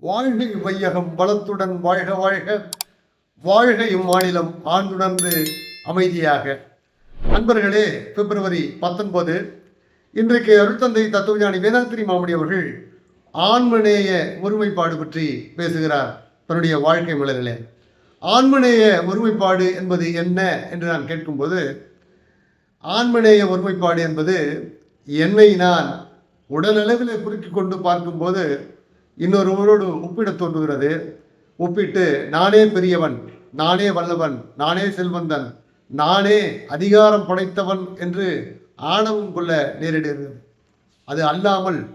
வாழ்கை வையகம் வளத்துடன் வாழ்க வாழ்க. வாழ்க இம்மாநிலம் ஆண்டுணர்ந்து அமைதியாக. நண்பர்களே பிப்ரவரி பத்தொன்பது. இன்றைக்கு அருட்தந்தை தத்துவஞானி வேதாத்திரி மாமணி அவர்கள் ஆன்மநேய ஒருமைப்பாடு பற்றி பேசுகிறார். தன்னுடைய வாழ்க்கை மலரிலே. ஆன்மநேய ஒருமைப்பாடு என்பது என்ன என்று நான் கேட்கும்போது ஆன்மநேய ஒருமைப்பாடு என்பது என்னை நான் உடலளவில் குறுக்கி கொண்டு பார்க்கும்போது இன்னொருவரோடு ஒப்பிடத் தோன்றுகிறது. ஒப்பிட்டு நானே பெரியவன் நானே வல்லவன் நானே செல்வந்தன் நானே அதிகாரம் படைத்தவன் என்று ஆணவம் கொள்ள நேரிடுகிறது. அது அல்லாமல்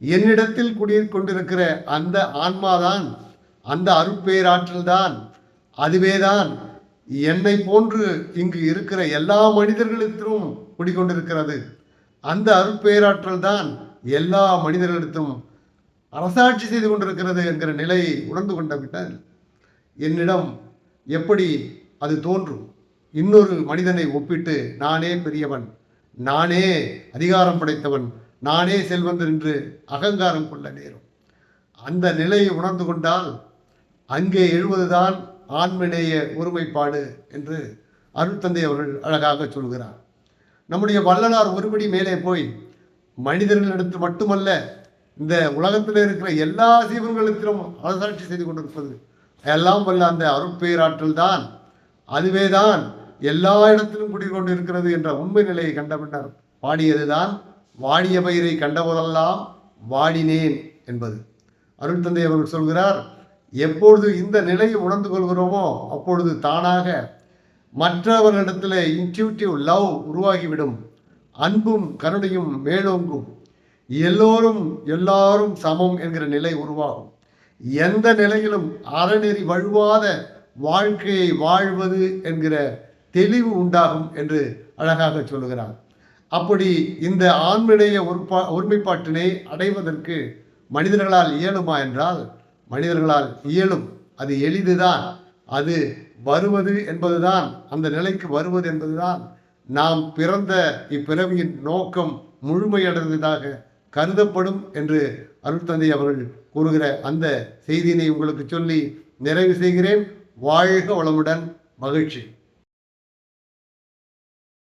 என்னிடத்தில் குடியிருக்கொண்டிருக்கிற அந்த ஆன்மாதான் அந்த அருட்பேராற்றல் தான் அதுவேதான் என்னை போன்று இங்கு இருக்கிற எல்லா மனிதர்களிடத்திலும் குடிக்கொண்டிருக்கிறது. அந்த அருட்பேராற்றல் தான் எல்லா மனிதர்களிடத்தும் அரசாட்சி செய்து கொண்டிருக்கிறது என்கிற நிலையை உணர்ந்து கொண்ட விட்டால் என்னிடம் எப்படி அது தோன்றும்? இன்னொரு மனிதனை ஒப்பிட்டு நானே பெரியவன் நானே அதிகாரம் படைத்தவன் நானே செல்வந்தன் என்று அகங்காரம் கொள்ள நேரும். அந்த நிலையை உணர்ந்து கொண்டால் அங்கே எழுவதுதான் ஆண்மநேய ஒருமைப்பாடு என்று அருள்தந்தை அவர்கள் அழகாக சொல்கிறார். நம்முடைய வள்ளலார் ஒருபடி மேலே போய் மனிதர்களிடத்து மட்டுமல்ல இந்த உலகத்தில் இருக்கிற எல்லா ஜீவன்களிடத்திலும் அரசாட்சி செய்து கொண்டிருப்பது. எல்லாம் வல்ல அந்த அருட்பேராற்றல் தான் அதுவே தான் எல்லா இடத்திலும் குடிகொண்டு இருக்கிறது என்ற உண்மை நிலையை கண்ட பின்னர் பாடியதுதான் வாடிய பயிரை கண்டபோதெல்லாம் வாடினேன் என்பது. அருட்தந்தை அவர்கள் சொல்கிறார் எப்பொழுது இந்த நிலையை உணர்ந்து கொள்கிறோமோ அப்பொழுது தானாக மற்றவர்களிடத்தில் இன்ட்யூட்டிவ் லவ் உருவாகிவிடும். அன்பும் கருணையும் மேலோங்கும். எல்லோரும் எல்லாரும் சமம் என்கிற நிலை உருவாகும். எந்த நிலையிலும் அறநெறி வழுவாத வாழ்க்கையை வாழ்வது என்கிற தெளிவு உண்டாகும் என்று அழகாக சொல்லுகிறார். அப்படி இந்த ஆண்மிடைய ஒருப்பா ஒருமைப்பாட்டினை அடைவதற்கு மனிதர்களால் இயலுமா என்றால் மனிதர்களால் இயலும். அது எளிதுதான். அது வருவது என்பதுதான் அந்த நிலைக்கு வருவது என்பதுதான். நாம் பிறந்த இப்பிறவியின் நோக்கம் முழுமையடைந்ததாக கருதப்படும் என்று அருள்தந்தை அவர்கள் கூறுகிற அந்த செய்தியினை உங்களுக்கு சொல்லி நிறைவு செய்கிறேன். வாழ்க வளமுடன் மகிழ்ச்சி.